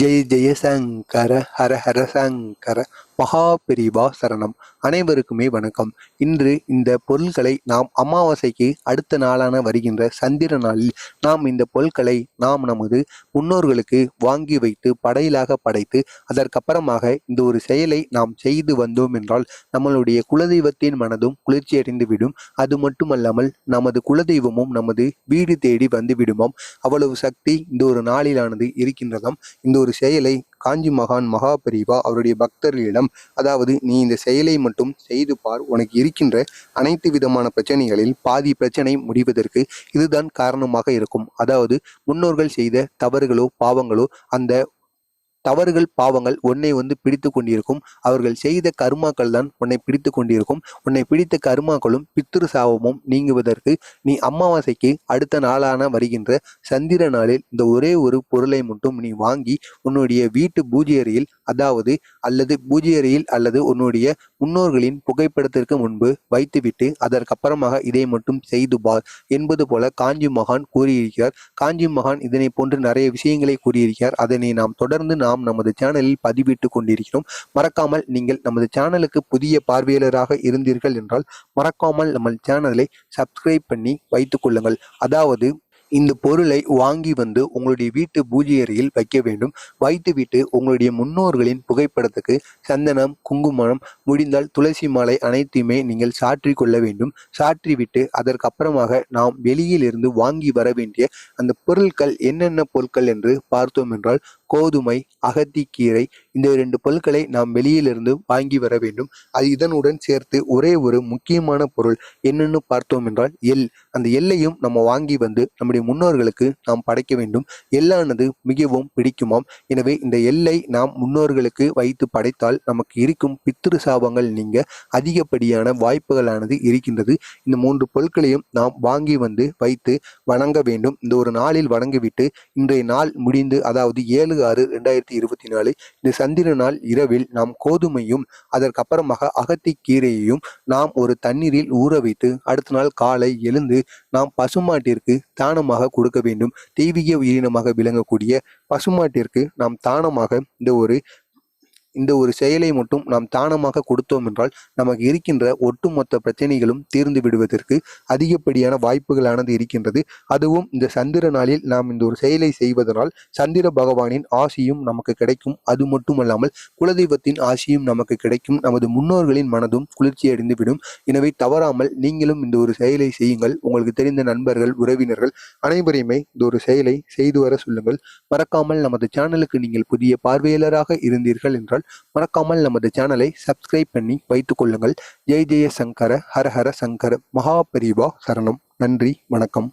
ஜெய ஜெய சங்கர ஹர ஹர சங்கர மகாபிரிபா சரணம். அனைவருக்குமே வணக்கம். இன்று இந்த பொருட்களை நாம் அமாவாசைக்கு அடுத்த நாளான வருகின்ற சந்திர நாளில் நாம் இந்த பொருட்களை நாம் நமது முன்னோர்களுக்கு வாங்கி வைத்து படையிலாக படைத்து அதற்கப்புறமாக இந்த ஒரு செயலை நாம் செய்து வந்தோம் என்றால் நம்மளுடைய குலதெய்வத்தின் மனதும் குளிர்ச்சியடைந்து விடும். அது மட்டுமல்லாமல் நமது குலதெய்வமும் நமது வீடு தேடி வந்து விடுமாம். அவ்வளவு சக்தி இந்த ஒரு நாளிலானது இருக்கின்றதாம். இந்த ஒரு செயலை காஞ்சி மகான் மகாபரிவா அவருடைய பக்தர்களிடம் அதாவது நீ இந்த செயலை மட்டும் செய்து பார் உனக்கு இருக்கின்ற அனைத்து விதமான பிரச்சனைகளில் பாதி பிரச்சனை முடிவதற்கு இதுதான் காரணமாக இருக்கும். அதாவது முன்னோர்கள் செய்த தவறுகளோ பாவங்களோ அந்த தவறுகள் பாவங்கள் உன்னை வந்து பிடித்து கொண்டிருக்கும். அவர்கள் செய்த கர்மாக்கள் தான் உன்னை பிடித்து கொண்டிருக்கும். உன்னை பிடித்த கர்மாக்களும் பித்திரு சாபமும் நீங்குவதற்கு நீ அமாவாசைக்கு அடுத்த நாளான வருகின்ற சந்திர நாளில் இந்த ஒரே ஒரு பொருளை மட்டும் நீ வாங்கி உன்னுடைய வீட்டு பூஜை அறையில் அதாவது அல்லது பூஜை அறையில் அல்லது உன்னுடைய முன்னோர்களின் புகைப்படத்திற்கு முன்பு வைத்துவிட்டு அதற்கப்புறமாக இதை மட்டும் செய்து பார் என்பது போல காஞ்சி மகான் கூறியிருக்கிறார். காஞ்சி மகான் இதனை போன்று நிறைய விஷயங்களை கூறியிருக்கிறார். அதனை நாம் தொடர்ந்து நாம் நமது சேனலில் பதிவிட்டு கொண்டிருக்கிறோம். மறக்காமல் நீங்கள் நமது சேனலுக்கு புதிய பார்வையாளராக இருந்தீர்கள் என்றால் மறக்காமல் நம்ம சேனலை சப்ஸ்கிரைப் பண்ணி வைத்துக் கொள்ளுங்கள். அதாவது இந்த பொருளை வாங்கி வந்து உங்களுடைய வீட்டு பூஜை அறையில் வைக்க வேண்டும். வைத்துவிட்டு உங்களுடைய முன்னோர்களின் புகைப்படத்துக்கு சந்தனம் குங்குமம் முடிந்தால் துளசி மாலை அனைத்தையுமே நீங்கள் சாற்றி கொள்ள வேண்டும். சாற்றிவிட்டு அதற்கப்புறமாக நாம் வெளியில் இருந்து வாங்கி வர வேண்டிய அந்த பொருட்கள் என்னென்ன பொருட்கள் என்று பார்த்தோம் என்றால் கோதுமை அகத்திக்கீரை இந்த இரண்டு பொருட்களை நாம் வெளியிலிருந்து வாங்கி வர வேண்டும். அது இதனுடன் சேர்த்து ஒரே ஒரு முக்கியமான பொருள். என்னன்னு பார்த்தோம் என்றால் எள். அந்த எள்ளையும் நம்ம வாங்கி வந்து நம்முடைய முன்னோர்களுக்கு நாம் படைக்க வேண்டும். எள்ளானது மிகவும் பிடிக்குமாம். எனவே இந்த எல்லை நாம் முன்னோர்களுக்கு வைத்து படைத்தால் நமக்கு இருக்கும் பித்திரு சாபங்கள் நீங்க அதிகப்படியான வாய்ப்புகளானது இருக்கின்றது. இந்த மூன்று பொருட்களையும் நாம் வாங்கி வந்து வைத்து வணங்க வேண்டும். இந்த ஒரு நாளில் வணங்கிவிட்டு இன்றைய நாள் முடிந்து அதாவது ஏழு ஆறு ரெண்டாயிரத்தி இருபத்தி நாலு இந்த சந்திர நாள் இரவில் நாம் கோதுமையும் அதற்கப்புறமாக அகத்திக்கீரையையும் நாம் ஒரு தண்ணீரில் ஊற வைத்து அடுத்த நாள் காலை எழுந்து நாம் பசுமாட்டிற்கு தானமாக கொடுக்க வேண்டும். தெய்வீக உயிரினமாக விளங்கக்கூடிய பசுமாட்டிற்கு நாம் தானமாக இந்த ஒரு இந்த ஒரு செயலை மட்டும் நாம் தானமாக கொடுத்தோம் என்றால் நமக்கு இருக்கின்ற ஒட்டுமொத்த பிரச்சனைகளும் தீர்ந்து விடுவதற்கு அதிகப்படியான வாய்ப்புகளானது இருக்கின்றது. அதுவும் இந்த சந்திர நாளில் நாம் இந்த ஒரு செயலை செய்வதனால் சந்திர பகவானின் ஆசியும் நமக்கு கிடைக்கும். அது மட்டுமல்லாமல் குலதெய்வத்தின் ஆசியும் நமக்கு கிடைக்கும். நமது முன்னோர்களின் மனதும் குளிர்ச்சியடைந்து விடும். எனவே தவறாமல் நீங்களும் இந்த ஒரு செயலை செய்யுங்கள். உங்களுக்கு தெரிந்த நண்பர்கள் உறவினர்கள் அனைவரையுமே இந்த ஒரு செயலை செய்து வர சொல்லுங்கள். மறக்காமல் நமது சேனலுக்கு நீங்கள் புதிய பார்வையாளராக இருந்தீர்கள் என்றால் மறக்காமல் நமது சேனலை சப்ஸ்கிரைப் பண்ணி வைத்துக் கொள்ளுங்கள். ஜெய் ஜெய சங்கர ஹர ஹர சங்கர மகாபரிவா சரணம். நன்றி வணக்கம்.